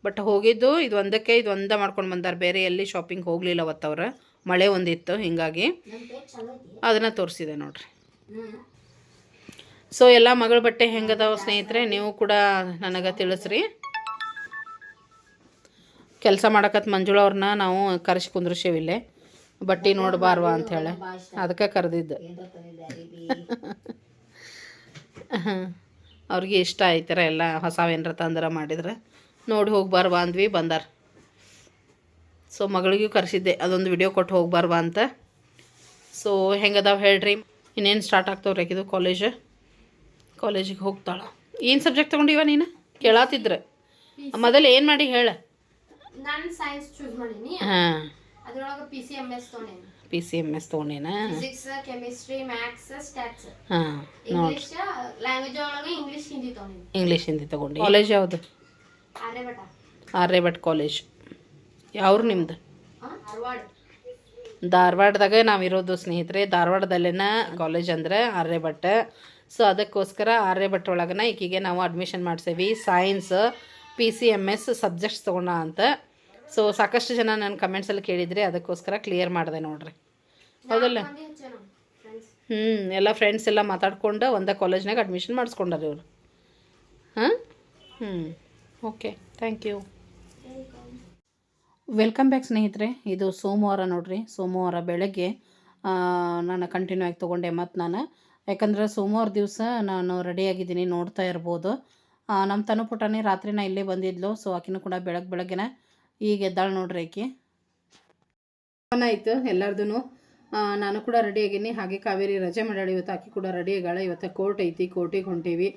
ಬಟ್ ಹೋಗಿದ್ದು ಇದು ಒಂದಕ್ಕೆ ಇದು ಒಂದ ಮಾಡ್ಕೊಂಡು ಬಂದಾರ. ಬೇರೆ ಎಲ್ಲಿ ಶಾಪಿಂಗ್ ಹೋಗಲಿಲ್ಲ ಅವತ್ತವ್ರ ಮಳೆ ಒಂದಿತ್ತು, ಹಿಂಗಾಗಿ. ಅದನ್ನ ತೋರಿಸಿದೆ ನೋಡ್ರಿ. ಸೊ ಎಲ್ಲ ಮಗಳ ಬಟ್ಟೆ ಹೆಂಗದಾವ ಸ್ನೇಹಿತರೆ, ನೀವು ಕೂಡ ನನಗೆ ತಿಳಿಸ್ರಿ. ಕೆಲಸ ಮಾಡಕತ್ ಮಂಜುಳ ಅವ್ರನ್ನ ನಾವು ಕರೆಸಿ ಇಲ್ಲೇ. ಬಟ್ಟೆ ಅಂತ ಅಂಥೇಳಿ ಅದಕ್ಕೆ ಕರೆದಿದ್ದ. ಅವ್ರಿಗೆ ಇಷ್ಟ ಆಯ್ತರ ಎಲ್ಲ ಹೊಸವೇನ್ರ ತಂದ್ರ ಮಾಡಿದ್ರೆ. ನೋಡಿ ಹೋಗ್ಬಾರ್ವಾ ಅಂದ್ವಿ ಬಂದಾರ. ಸೊ ಮಗಳಿಗೂ ಕರೆಸಿದ್ದೆ ಅದೊಂದು ವಿಡಿಯೋ ಕೊಟ್ಟು ಹೋಗ್ಬಾರ್ವಾ ಅಂತ. ಸೊ ಹೆಂಗದಾವ ಹೇಳ್ರಿ? ಇನ್ನೇನು ಸ್ಟಾರ್ಟ್ ಆಗ್ತಾವ್ರಿ ಆಕಿದು ಕಾಲೇಜ್ ಕಾಲೇಜಿಗೆ ಹೋಗ್ತಾಳ. ಏನು ಸಬ್ಜೆಕ್ಟ್ ತೊಗೊಂಡಿವ ನೀನು? ಕೇಳಾತಿದ್ರೆ. ಮೊದಲು ಏನು ಮಾಡಿ ಹೇಳ? ನಾನು ಸೈನ್ಸ್ ಚೂಸ್ ಮಾಡೀನಿ. ಹಾಂ. ಅದ್ರೊಳಗೆ ಪಿ ಸಿ ಎಂ ಎಸ್ ತೊಗೊಂಡೇನಿ. ಪಿ ಸಿ ಎಂ ಎಸ್ ತೊಗೊಂಡೇನ? ಫಿಸಿಕ್ಸ್ ಕೆಮಿಸ್ಟ್ರಿ ಮ್ಯಾಥ್ಸ್ ಸ್ಟ್ಯಾಟ್ಸ್ ಹಾಂ ಇಂಗ್ಲಿಷ್ ಲ್ಯಾಂಗ್ವೇಜ್ ಒಳಗೆ ಇಂಗ್ಲಿಷ್ ಹಿಂದಿ ತೊಗೊಂಡೇನಿ. ಇಂಗ್ಲೀಷ್ ಹಿಂದಿ ತೊಗೊಂಡು. ಕಾಲೇಜ್ ಯಾವುದು? ಆರ್ಯಭಟ ಕಾಲೇಜ್ ಯಾವ್ರು ನಿಮ್ದು? ಧಾರವಾಡ. ಧಾರವಾಡದಾಗ ನಾವಿರೋದು ಸ್ನೇಹಿತರೆ ಧಾರವಾಡದಲ್ಲೇನ ಕಾಲೇಜ್ ಅಂದರೆ ಆರ್ಯಭಟ್ ಸೊ ಅದಕ್ಕೋಸ್ಕರ ಆರ್ಯಭಟ್ ಒಳಗನ ಈಕಿಗೆ ನಾವು ಅಡ್ಮಿಷನ್ ಮಾಡ್ಸೇವಿ. Science P C M S subjects ತೊಗೊಂಡ ಅಂತ. ಸೊ ಸಾಕಷ್ಟು ಜನ ನನ್ನ ಕಮೆಂಟ್ಸಲ್ಲಿ ಕೇಳಿದ್ರಿ ಅದಕ್ಕೋಸ್ಕರ ಕ್ಲಿಯರ್ ಮಾಡಿದೆ ನೋಡ್ರಿ. ಹೌದಲ್ಲ? ಹ್ಞೂ ಎಲ್ಲ ಫ್ರೆಂಡ್ಸ್ ಎಲ್ಲ ಮಾತಾಡ್ಕೊಂಡು ಒಂದೇ ಕಾಲೇಜ್ನಾಗ ಅಡ್ಮಿಷನ್ ಮಾಡಿಸ್ಕೊಂಡಾರ ಇವರು. ಹಾಂ? ಹ್ಞೂ okay thank you welcome back ಸ್ನೇಹಿತರೆ. ಇದು ಸೋಮವಾರ ನೋಡ್ರಿ. ಸೋಮವಾರ ಬೆಳಗ್ಗೆ ನಾನು ಕಂಟಿನ್ಯೂ ಆಗಿ ತೊಗೊಂಡೆ ಮತ್ತು ನಾನು. ಯಾಕಂದರೆ ಸೋಮವಾರ ದಿವಸ ನಾನು ರೆಡಿಯಾಗಿದ್ದೀನಿ ನೋಡ್ತಾ ಇರ್ಬೋದು. ನಮ್ಮ ತನು ರಾತ್ರಿ ನಾ ಇಲ್ಲೇ ಬಂದಿದ್ಲು ಸೊ ಆಕಿನೂ ಕೂಡ ಬೆಳಗ್ಗೆ ಬೆಳಗ್ಗೆನ ಈಗ ಎದ್ದಾಳು ನೋಡ್ರಿ ಆಕೆ. ಆಯಿತು ಎಲ್ಲರದೂ ನಾನು ಕೂಡ ರೆಡಿ ಆಗೀನಿ ಹಾಗೆ ಕಾವೇರಿ ರಜೆ ಮಾಡ್ಯಾಳ ಇವತ್ತು ಆಕೆ ಕೂಡ ರೆಡಿ ಆಗಾಳ. ಇವತ್ತು ಕೋರ್ಟ್ ಐತಿ ಕೋರ್ಟಿಗೆ ಹೊಂಟೀವಿ.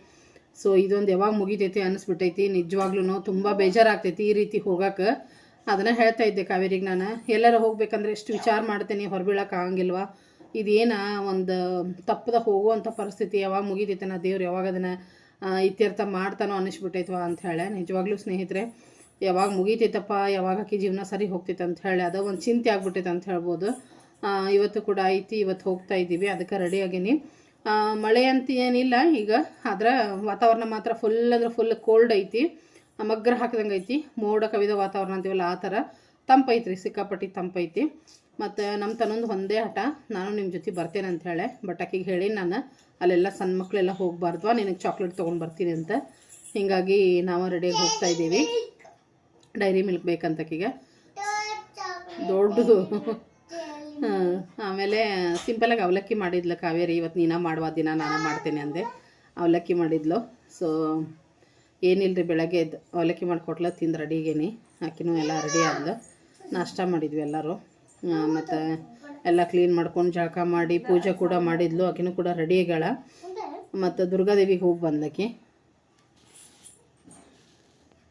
ಸೊ ಇದೊಂದು ಯಾವಾಗ ಮುಗಿತೈತಿ ಅನಿಸ್ಬಿಟ್ಟೈತಿ ನಿಜವಾಗ್ಲೂ ತುಂಬ ಬೇಜಾರಾಗ್ತೈತಿ ಈ ರೀತಿ ಹೋಗಕ್ಕೆ ಅದನ್ನು ಹೇಳ್ತಾ ಇದ್ದೆ ಕಾವೇರಿಗೆ ನಾನು. ಎಲ್ಲರ ಹೋಗ್ಬೇಕಂದ್ರೆ ಎಷ್ಟು ವಿಚಾರ ಮಾಡ್ತೀನಿ ಹೊರಬೀಳಕ್ಕೆ ಆಗಂಗಿಲ್ವಾ? ಇದೇನ ಒಂದು ತಪ್ಪದ ಹೋಗುವಂಥ ಪರಿಸ್ಥಿತಿ ಯಾವಾಗ ಮುಗಿತೈತೆ ನಾ ದೇವ್ರು ಯಾವಾಗ ಅದನ್ನು ಇತ್ಯರ್ಥ ಮಾಡ್ತಾನೋ ಅನ್ನಿಸ್ಬಿಟ್ಟೈತ್ವಾ ಅಂತ ಹೇಳಿ ನಿಜವಾಗ್ಲೂ ಸ್ನೇಹಿತರೆ ಯಾವಾಗ ಮುಗಿತೈತಪ್ಪ ಯಾವಾಗ ಆಕಿ ಜೀವನ ಸರಿ ಹೋಗ್ತೈತೆ ಅಂತ ಹೇಳಿ ಅದು ಒಂದು ಚಿಂತೆ ಆಗ್ಬಿಟ್ಟೈತೆ ಅಂತ ಹೇಳ್ಬೋದು. ಇವತ್ತು ಕೂಡ ಐತಿ ಇವತ್ತು ಹೋಗ್ತಾ ಇದ್ದೀವಿ ಅದಕ್ಕೆ ರೆಡಿ ಆಗೀನಿ. ಆ, ಮಳೆ ಅಂತ ಏನಿಲ್ಲ ಈಗ. ಆದ್ರೆ ವಾತಾವರಣ ಮಾತ್ರ ಫುಲ್ ಅಂದ್ರೆ ಫುಲ್ ಕೋಲ್ಡ್ ಐತಿ. ಮಗ್ರ ಹಾಕಿದಂಗೆ ಐತಿ. ಮೋಡ ಕವಿದ ವಾತಾವರಣ ಅಂತೀವಲ್ಲ ಆ ಥರ. ತಂಪೈತ್ರಿ ಸಿಕ್ಕಾಪಟ್ಟಿ ತಂಪೈತಿ ಮತ್ತು ನಮ್ಮ ತನೊಂದು ಒಂದೇ ಹಠ. ನಾನು ನಿಮ್ಮ ಜೊತೆ ಬರ್ತೇನೆ ಅಂತ ಹೇಳಿ. ಬಟ್ ಆಕಿಗೆ ಹೇಳಿ ನಾನು ಅಲ್ಲೆಲ್ಲ ಸಣ್ಣ ಮಕ್ಕಳೆಲ್ಲ ಹೋಗಬಾರ್ದು. ನಿನಗೆ ಚಾಕ್ಲೇಟ್ ತೊಗೊಂಡು ಬರ್ತೀನಿ ಅಂತ. ಹೀಗಾಗಿ ನಾವು ರೆಡಿಯಾಗಿ ಹೋಗ್ತಾ ಇದ್ದೀವಿ. ಡೈರಿ ಮಿಲ್ಕ್ ಬೇಕಂತಕೀಗ ದೊಡ್ಡದು. ಆಮೇಲೆ ಸಿಂಪಲಾಗಿ ಅವಲಕ್ಕಿ ಮಾಡಿದ್ಲು ಕಾವೇರಿ. ಇವತ್ತು ನೀನ ಮಾಡುವ ದಿನ ನಾನು ಮಾಡ್ತೇನೆ ಅಂದೆ. ಅವಲಕ್ಕಿ ಮಾಡಿದ್ಲು. ಸೊ ಏನಿಲ್ಲರಿ ಬೆಳಗ್ಗೆ ಎದ್ದು ಅವಲಕ್ಕಿ ಮಾಡಿಕೊಟ್ಲ ತಿಂದು ರೆಡಿಗೇನಿ ಆಕಿನೂ ಎಲ್ಲ ರೆಡಿ ಆದ್ಲು. ನಾಷ್ಟ ಮಾಡಿದ್ವಿ ಎಲ್ಲರೂ. ಮತ್ತು ಎಲ್ಲ ಕ್ಲೀನ್ ಮಾಡ್ಕೊಂಡು ಜಳಕ ಮಾಡಿ, ಪೂಜೆ ಕೂಡ ಮಾಡಿದ್ಲು. ಆಕಿನೂ ಕೂಡ ರೆಡಿ ಆಗ್ಯಾಳ. ಮತ್ತು ದುರ್ಗಾದೇವಿಗೆ ಹೋಗಿ ಬಂದಕ್ಕೆ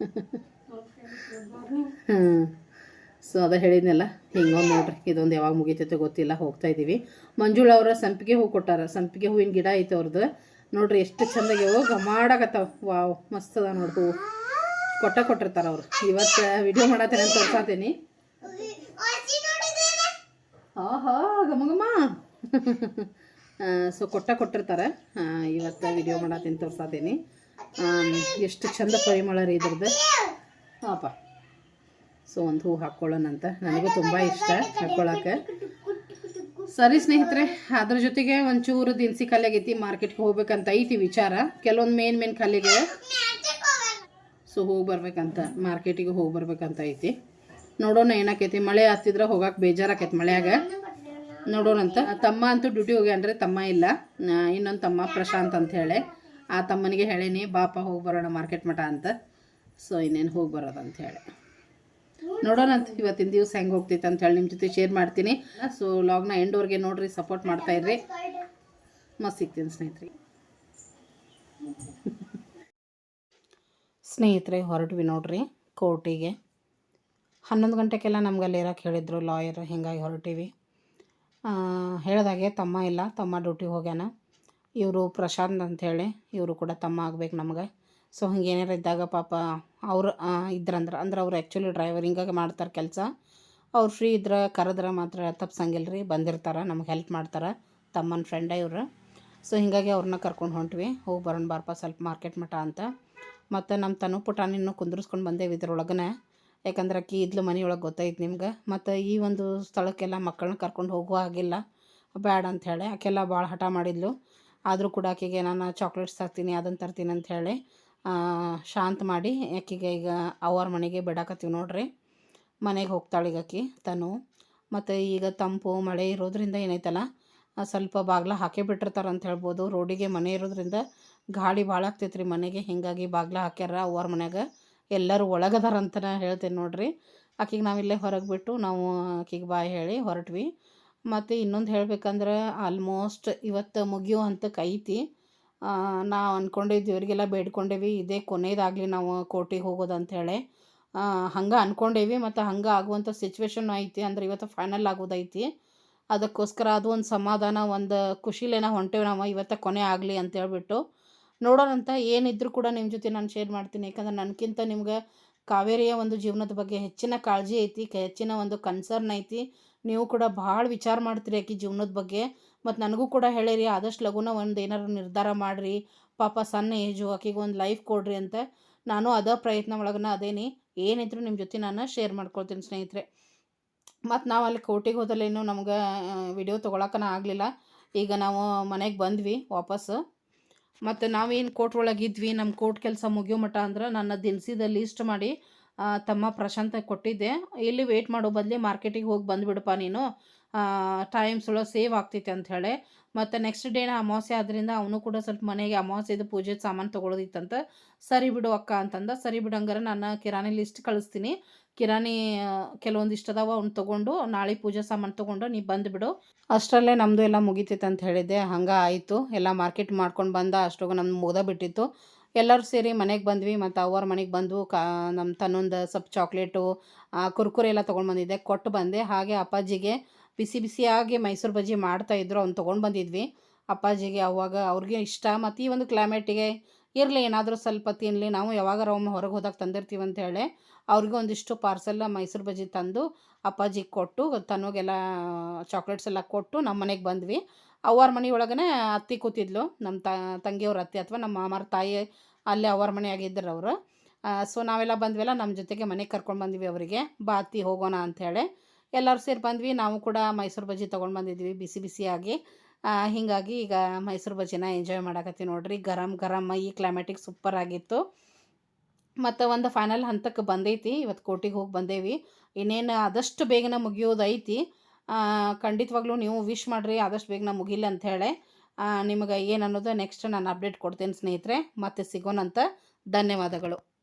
ಹ್ಞೂ ಸೊ ಅದ ಹೇಳಿದ್ನಲ್ಲ ಹಿಂಗೊಂದು ನೋಡ್ರಿ, ಇದೊಂದು ಯಾವಾಗ ಮುಗಿತೈತೆ ಗೊತ್ತಿಲ್ಲ, ಹೋಗ್ತಾ ಇದ್ದೀವಿ ಮಂಜುಳ ಅವರ ಸಂಪಿಗೆ ಹೂ ಕೊಟ್ಟಾರ, ಸಂಪಿಗೆ ಹೂವಿನ ಗಿಡ ಐತೆ ಅವ್ರದ್ದು ನೋಡ್ರಿ ಎಷ್ಟು ಚಂದಾಗ್ಯಾವ ಗಮಾಡಕತ್ತಾವ ವಾವ್, ಮಸ್ತ್ ಅದ ನೋಡ್ರಿ ಹೂವು ಕೊಟ್ಟ ಕೊಟ್ಟಿರ್ತಾರ ಅವ್ರು. ಇವತ್ತು ವಿಡಿಯೋ ಮಾಡತ್ತೇನೆ ಅಂತ ತೋರ್ಸಾತೀನಿ. ಆಹಾ ಗಮ ಗಮ ಸೊ ಕೊಟ್ಟ ಕೊಟ್ಟಿರ್ತಾರೆ. ಇವತ್ತು ವಿಡಿಯೋ ಮಾಡತ್ತೀನಿ ತೋರ್ಸಾತೀನಿ. ಎಷ್ಟು ಚಂದ ಪರಿಮಳ ರೀ ಇದ್ರದ್ದು ಹಾಪ ಸೊ ಒಂದು ಹೂ ಹಾಕ್ಕೊಳ್ಳೋಣಂತ ನನಗೂ ತುಂಬ ಇಷ್ಟ ಹಾಕ್ಕೊಳ್ಳೋಕೆ ಸರಿ ಸ್ನೇಹಿತರೆ ಅದ್ರ ಜೊತೆಗೆ ಒಂಚೂರು ದಿನಸಿ ಕಲೆಗೈತಿ ಆಗೈತಿ ಮಾರ್ಕೆಟ್ಗೆ ಹೋಗ್ಬೇಕಂತ ಐತಿ ವಿಚಾರ. ಕೆಲವೊಂದು ಮೇನ್ ಮೇನ್ ಕಲೆಗೆ ಸೊ ಹೋಗಿ ಬರ್ಬೇಕಂತ ಮಾರ್ಕೆಟಿಗೆ ಹೋಗಿ ಬರ್ಬೇಕಂತ ಐತಿ. ನೋಡೋಣ ಏನಾಕೈತಿ ಮಳೆ ಆಗ್ತಿದ್ರೆ ಹೋಗಕ್ಕೆ ಬೇಜಾರಾಕೈತಿ ಮಳೆಯಾಗ. ನೋಡೋಣಂತ ತಮ್ಮ ಅಂತೂ ಡ್ಯೂಟಿ ಹೋಗಿ ಹೋಗ್ಯಾನ್ರಿ ತಮ್ಮ ಇಲ್ಲ. ಇನ್ನೊಂದು ತಮ್ಮ ಪ್ರಶಾಂತ್ ಅಂತ ಹೇಳಿ. ಆ ತಮ್ಮನಿಗೆ ಹೇಳೀನಿ ಬಾಪ ಹೋಗಿ ಬರೋಣ ಮಾರ್ಕೆಟ್ ಮಠ ಅಂತ. ಸೊ ಇನ್ನೇನು ಹೋಗಿ ಬರೋದಂತ ಹೇಳಿ. ನೋಡೋಣ ಅಂತ ಇವತ್ತಿನ ದಿವಸ ಹೆಂಗೆ ಹೋಗ್ತೈತೆ ಅಂತ ಹೇಳಿ ನಿಮ್ಮ ಜೊತೆ ಶೇರ್ ಮಾಡ್ತೀನಿ. ಸೊ ಲಾಗ್ನ ಎಂಡೋರ್ಗೆ ನೋಡ್ರಿ ಸಪೋರ್ಟ್ ಮಾಡ್ತಾ ಇರ್ರಿ. ಮಸ್ತ್ ಸಿಗ್ತೀನಿ ಸ್ನೇಹಿತರೆ. ಸ್ನೇಹಿತರೆ, ಹೊರಟ್ವಿ ನೋಡ್ರಿ ಕೋರ್ಟಿಗೆ. ಹನ್ನೊಂದು ಗಂಟೆಗೆಲ್ಲ ನಮ್ಗೆ ಅಲ್ಲಿ ಇರೋಕೆ ಹೇಳಿದ್ರು ಲಾಯರ್ ಹಿಂಗಾಗಿ ಹೊರಟಿವಿ. ಹೇಳಿದಾಗೆ ತಮ್ಮ ಇಲ್ಲ, ತಮ್ಮ ಡ್ಯೂಟಿಗೆ ಹೋಗ್ಯಾನ. ಇವರು ಪ್ರಶಾಂತ್ ಅಂಥೇಳಿ ಇವರು ಕೂಡ ತಮ್ಮ ಆಗ್ಬೇಕು ನಮ್ಗೆ. ಸೊ ಹಂಗೆ ಏನಾರು ಇದ್ದಾಗ ಪಾಪ ಅವ್ರು ಇದ್ರಂದ್ರೆ, ಅಂದ್ರೆ ಅವ್ರು ಆ್ಯಕ್ಚುಲಿ ಡ್ರೈವರ್ ಹಿಂಗಾಗಿ ಮಾಡ್ತಾರೆ ಕೆಲಸ. ಅವ್ರು ಫ್ರೀ ಇದ್ರೆ, ಕರೆದ್ರೆ ಮಾತ್ರ ತಪ್ಸಂಗಿಲ್ಲ ರೀ ಬಂದಿರ್ತಾರೆ, ನಮ್ಗೆ ಹೆಲ್ಪ್ ಮಾಡ್ತಾರೆ ತಮ್ಮನ ಫ್ರೆಂಡ ಇವ್ರು. ಸೊ ಹಿಂಗಾಗಿ ಅವ್ರನ್ನ ಕರ್ಕೊಂಡು ಹೊಂಟ್ವಿ. ಹೋಗಿ ಬರೋಣ ಬಾರಪ್ಪ, ಸ್ವಲ್ಪ ಮಾರ್ಕೆಟ್ ಮಠ ಅಂತ. ಮತ್ತು ನಮ್ಮ ತನು ಪುಟಾಣಿನೂ ಕುಂದ್ರಿಸ್ಕೊಂಡು ಬಂದೇವೆ ಇದ್ರೊಳಗನೆ. ಯಾಕಂದ್ರೆ ಅಕ್ಕಿ ಇದ್ಲು ಮನೆಯೊಳಗೆ ಗೊತ್ತಾಯ್ತು ನಿಮ್ಗೆ. ಮತ್ತು ಈ ಒಂದು ಸ್ಥಳಕ್ಕೆಲ್ಲ ಮಕ್ಕಳನ್ನ ಕರ್ಕೊಂಡು ಹೋಗುವ ಹಾಗಿಲ್ಲ ಬ್ಯಾಡ ಹೇಳಿ. ಆಕೆಲ್ಲ ಭಾಳ ಹಠ ಮಾಡಿದ್ಲು. ಆದರೂ ಕೂಡ ಆಕೆಗೆ ನಾನು ಚಾಕ್ಲೇಟ್ಸ್ ತರ್ತೀನಿ ಅದನ್ನು ತರ್ತೀನಿ ಅಂತ ಹೇಳಿ. ಶಾಂತ ಮಾಡಿ ಆಕೆಗೆ ಈಗ ಅವ್ರ ಮನೆಗೆ ಬಿಡಾಕತ್ತೀವಿ ನೋಡ್ರಿ. ಮನೆಗೆ ಹೋಗ್ತಾಳೆ ಈಗ ಆಕಿ ತನು. ಮತ್ತು ಈಗ ತಂಪು, ಮಳೆ ಇರೋದ್ರಿಂದ ಏನೈತಲ್ಲ ಸ್ವಲ್ಪ ಬಾಗ್ಲ ಹಾಕೇ ಬಿಟ್ಟಿರ್ತಾರೆ ಅಂತ ಹೇಳ್ಬೋದು. ರೋಡಿಗೆ ಮನೆ ಇರೋದ್ರಿಂದ ಗಾಳಿ ಭಾಳ ಆಗ್ತೈತ್ರಿ ಮನೆಗೆ. ಹಿಂಗಾಗಿ ಬಾಗ್ಲ ಹಾಕ್ಯಾರ ಅವ್ರ ಮನ್ಯಾಗ. ಎಲ್ಲರೂ ಒಳಗದಾರ ಅಂತ ಹೇಳ್ತೇನೆ ನೋಡ್ರಿ. ಆಕಿಗೆ ನಾವಿಲ್ಲೇ ಹೊರಗೆ ಬಿಟ್ಟು ನಾವು ಆಕಿಗೆ ಬಾಯ್ ಹೇಳಿ ಹೊರಟ್ವಿ. ಮತ್ತು ಇನ್ನೊಂದು ಹೇಳ್ಬೇಕಂದ್ರೆ ಆಲ್ಮೋಸ್ಟ್ ಇವತ್ತು ಮುಗಿಯೋ ಹಂತಕ್ಕೆ ಐತಿ. ನಾವು ಅಂದ್ಕೊಂಡೆ ದೇವರಿಗೆಲ್ಲ ಬೇಡ್ಕೊಂಡೇವಿ, ಇದೇ ಕೊನೆಯದಾಗಲಿ ನಾವು ಕೋರ್ಟಿಗೆ ಹೋಗೋದು ಅಂಥೇಳಿ ಹಂಗೆ ಅಂದ್ಕೊಂಡೇವಿ ಮತ್ತು ಹಂಗೆ ಆಗುವಂಥ ಸಿಚುವೇಶನ್ ಐತಿ, ಅಂದ್ರೆ ಇವತ್ತು ಫೈನಲ್ ಆಗೋದೈತಿ. ಅದಕ್ಕೋಸ್ಕರ ಅದು ಒಂದು ಸಮಾಧಾನ, ಒಂದು ಖುಷಿಲೇನ ಹೊಂಟೇವಿ ನಾವು, ಇವತ್ತು ಕೊನೆ ಆಗಲಿ ಅಂತ ಹೇಳ್ಬಿಟ್ಟು. ನೋಡೋಣಂತ ಏನಿದ್ರು ಕೂಡ ನಿಮ್ಮ ಜೊತೆ ನಾನು ಶೇರ್ ಮಾಡ್ತೀನಿ, ಯಾಕಂದ್ರೆ ನನಗಿಂತ ನಿಮ್ಗೆ ಕಾವೇರಿಯ ಒಂದು ಜೀವನದ ಬಗ್ಗೆ ಹೆಚ್ಚಿನ ಕಾಳಜಿ ಐತಿ, ಹೆಚ್ಚಿನ ಒಂದು ಕನ್ಸರ್ನ್ ಐತಿ. ನೀವು ಕೂಡ ಭಾಳ ವಿಚಾರ ಮಾಡ್ತೀರಿ ಆಕೆ ಜೀವನದ ಬಗ್ಗೆ. ಮತ್ತು ನನಗೂ ಕೂಡ ಹೇಳಿರಿ, ಆದಷ್ಟು ಲಘುನ ಒಂದು ಏನಾರು ನಿರ್ಧಾರ ಮಾಡಿರಿ. ಪಾಪ ಸಣ್ಣ ಏಜು ಆಕಿಗೆ ಒಂದು ಲೈಫ್ ಕೊಡ್ರಿ ಅಂತ. ನಾನು ಅದೇ ಪ್ರಯತ್ನ ಒಳಗನ ಅದೇನಿ. ಏನಿದ್ರು ನಿಮ್ಮ ಜೊತೆ ನಾನು ಶೇರ್ ಮಾಡ್ಕೊಳ್ತೀನಿ ಸ್ನೇಹಿತರೆ. ಮತ್ತು ನಾವು ಅಲ್ಲಿ ಕೋರ್ಟಿಗೆ ಹೋದಲ್ಲೇನು ನಮ್ಗೆ ವಿಡಿಯೋ ತೊಗೊಳಕನ ಆಗಲಿಲ್ಲ. ಈಗ ನಾವು ಮನೆಗೆ ಬಂದ್ವಿ ವಾಪಸ್ಸು ಮತ್ತು ನಾವೇನು ಕೋರ್ಟ್ ಒಳಗಿದ್ವಿ ನಮ್ಮ ಕೋರ್ಟ್ ಕೆಲಸ ಮುಗಿಯೋ ಮಟ್ಟ ಅಂದ್ರೆ ನನ್ನ ದಿನಸಿದ ಲಿಸ್ಟ್ ಮಾಡಿ. ತಮ್ಮ ಪ್ರಶಾಂತ ಕೊಟ್ಟಿದ್ದೆ. ಇಲ್ಲಿ ವೆಯ್ಟ್ ಮಾಡೋ ಬದಲಿ ಮಾರ್ಕೆಟಿಗೆ ಹೋಗಿ ಬಂದುಬಿಡಪ್ಪ ನೀನು. ಟೈಮ್ ಸುಳ ಸೇವ್ ಆಗ್ತೈತೆ ಅಂತ ಹೇಳಿ. ಮತ್ತು ನೆಕ್ಸ್ಟ್ ಡೇನ ಅಮಾವಾಸ್ಯೆ ಆದ್ದರಿಂದ ಅವನು ಕೂಡ ಸ್ವಲ್ಪ ಮನೆಗೆ ಅಮಾವಾಸ್ಯೆದು ಪೂಜೆ ಸಾಮಾನು ತೊಗೊಳೋದಿತ್ತಂತ. ಸರಿ ಬಿಡು ಅಕ್ಕ ಅಂತಂದ. ಸರಿ ಬಿಡು ಹಂಗಾರೆ ನಾನು ಕಿರಾಣಿ ಲಿಸ್ಟ್ ಕಳಿಸ್ತೀನಿ. ಕಿರಾಣಿ ಕೆಲವೊಂದಿಷ್ಟು ಅದಾವ ಅವ್ನು ತೊಗೊಂಡು, ನಾಳೆ ಪೂಜೆ ಸಾಮಾನು ತೊಗೊಂಡು ನೀ ಬಂದುಬಿಡು ಅಷ್ಟರಲ್ಲೇ ನಮ್ಮದು ಎಲ್ಲ ಮುಗಿತೈತೆ ಅಂತ ಹೇಳಿದ್ದೆ. ಹಂಗೆ ಆಯಿತು. ಎಲ್ಲ ಮಾರ್ಕೆಟ್ ಮಾಡ್ಕೊಂಡು ಬಂದ. ಅಷ್ಟೊಗ ನಮ್ದು ಮುಗ್ದ ಬಿಟ್ಟಿತ್ತು. ಎಲ್ಲರೂ ಸೇರಿ ಮನೆಗೆ ಬಂದ್ವಿ ಮತ್ತು ಅವ್ರ ಮನೆಗೆ ಬಂದು ಕಾ ನಮ್ಮ ತನ್ನೊಂದು ಸ್ವಲ್ಪ ಚಾಕ್ಲೇಟು ಕುರ್ಕುರೆ ಎಲ್ಲ ತೊಗೊಂಡು ಬಂದಿದ್ದೆ. ಕೊಟ್ಟು ಬಂದೆ. ಹಾಗೆ ಅಪ್ಪಾಜಿಗೆ ಬಿಸಿ ಬಿಸಿಯಾಗಿ ಮೈಸೂರು ಬಜ್ಜಿ ಮಾಡ್ತಾಯಿದ್ರು ಅವ್ನು ತೊಗೊಂಡು ಬಂದಿದ್ವಿ. ಅಪ್ಪಾಜಿಗೆ ಅವಾಗ ಅವ್ರಿಗೆ ಇಷ್ಟ. ಮತ್ತು ಈ ಒಂದು ಕ್ಲೈಮೇಟಿಗೆ ಇರಲಿ, ಏನಾದರೂ ಸ್ವಲ್ಪ ತಿನ್ನಲಿ ನಾವು ಯಾವಾಗಾರ ಒಮ್ಮೆ ಹೊರಗೆ ಹೋದಾಗ ತಂದಿರ್ತೀವಿ ಅಂತ ಹೇಳಿ ಅವ್ರಿಗೆ ಒಂದಿಷ್ಟು ಪಾರ್ಸೆಲ್ಲ ಮೈಸೂರು ಬಜ್ಜಿ ತಂದು ಅಪ್ಪಾಜಿಗೆ ಕೊಟ್ಟು, ತನಗೆಲ್ಲ ಚಾಕ್ಲೇಟ್ಸ್ ಎಲ್ಲ ಕೊಟ್ಟು ನಮ್ಮ ಮನೆಗೆ ಬಂದ್ವಿ. ಅವ್ರ ಮನೆ ಒಳಗನೆ ಅತ್ತಿ ಕೂತಿದ್ಲು ನಮ್ಮ ತ, ತಂಗಿಯವ್ರ ಅತ್ತಿ ಅಥವಾ ನಮ್ಮ ಮಾಮರ ತಾಯಿ ಅಲ್ಲೇ ಅವ್ರ ಮನೆಯಾಗಿದ್ದರು ಅವರು. ಸೊ ನಾವೆಲ್ಲ ಬಂದ್ವಲ್ಲ ನಮ್ಮ ಜೊತೆಗೆ ಮನೆಗೆ ಕರ್ಕೊಂಡು ಬಂದ್ವಿ ಅವರಿಗೆ, ಬಾ ಅತ್ತಿ ಹೋಗೋಣ ಅಂಥೇಳಿ ಎಲ್ಲರೂ ಸೇರಿ ಬಂದ್ವಿ, ನಾವು ಕೂಡ ಮೈಸೂರು ಬಜ್ಜಿ ತೊಗೊಂಡು ಬಂದಿದ್ವಿ, ಬಿಸಿ ಬಿಸಿಯಾಗಿ. ಹೀಗಾಗಿ ಈಗ ಮೈಸೂರು ಬಜ್ಜಿನ ಎಂಜಾಯ್ ಮಾಡಕತ್ತೀವಿ ನೋಡ್ರಿ, ಗರಮ್ ಗರಮ್ ಈ ಕ್ಲೈಮೇಟಿಗೆ ಸೂಪರ್ ಆಗಿತ್ತು. ಮತ್ತು ಒಂದು ಫೈನಲ್ ಹಂತಕ್ಕೆ ಬಂದೈತಿ ಇವತ್ತು ಕೋರ್ಟಿಗೆ ಹೋಗಿ ಬಂದೇವಿ. ಇನ್ನೇನು ಆದಷ್ಟು ಬೇಗನೆ ಮುಗಿಯೋದೈತಿ. ಖಂಡಿತವಾಗ್ಲೂ ನೀವು ವಿಶ್ ಮಾಡಿರಿ, ಆದಷ್ಟು ಬೇಗನೆ ಅಂತ ಹೇಳಿ. ನಿಮಗೆ ಏನು ನೆಕ್ಸ್ಟ್ ನಾನು ಅಪ್ಡೇಟ್ ಕೊಡ್ತೇನೆ ಸ್ನೇಹಿತರೆ. ಮತ್ತೆ ಸಿಗೋಣಂತ ಧನ್ಯವಾದಗಳು.